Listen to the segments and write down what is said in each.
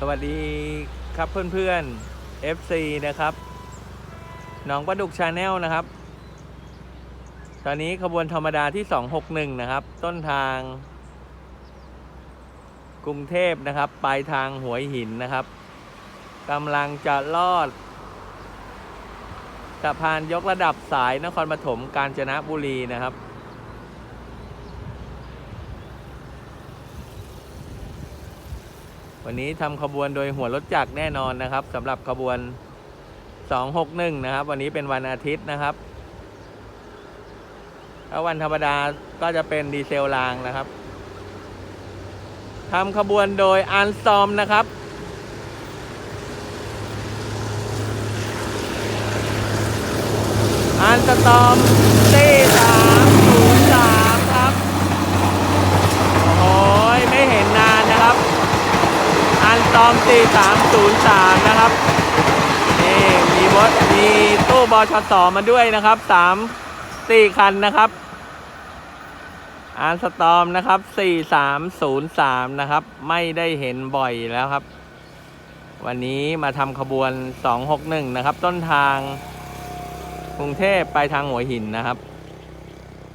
สวัสดีครับเพื่อนๆ FC นะครับหน้องประดุกชาแนลนะครับ ตอนนี้ขบวนธรรมดาที่ 261 นะครับ ต้นทาง กรุงเทพนะครับ ปลายทางหัวหินนะครับกำลังจะลอดสะพานยกระดับสายนครปฐมกาญจนบุรีนะครับ วันนี้ทำขบวนโดยหัวรถจักรแน่นอนนะครับสำหรับขบวน 261 นะครับ วันนี้เป็นวันอาทิตย์นะครับถ้าวันธรรมดาก็จะเป็นดีเซลรางนะครับทำขบวนโดยอันซอมนะครับอันสตอมตีสามศูนย์สามครับ โอ้ยไม่เห็นนานนะครับ อัน ตอมตีสามศูนย์สามนะครับนี่มีบดมีตู้บอชสอมาด้วยนะครับสามสี่คันนะครับอันสตอมนะครับสี่สามศูนย์สามนะครับ ไม่ได้เห็นบ่อยแล้วครับ วันนี้มาทำขบวนสองหกหนึ่งนะครับ ต้นทางกรุงเทพไปทางหัวหินนะครับ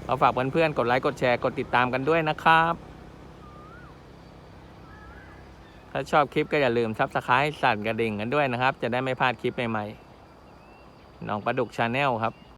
เราฝากเพื่อนๆกดไลค์ กดแชร์ กดติดตามกันด้วยนะครับ ถ้าชอบคลิปก็อย่าลืมซับสไครต์สั่นกระดิ่งกันด้วยนะครับ จะได้ไม่พลาดคลิปใหม่ๆน้องประดุกชาแนลครับ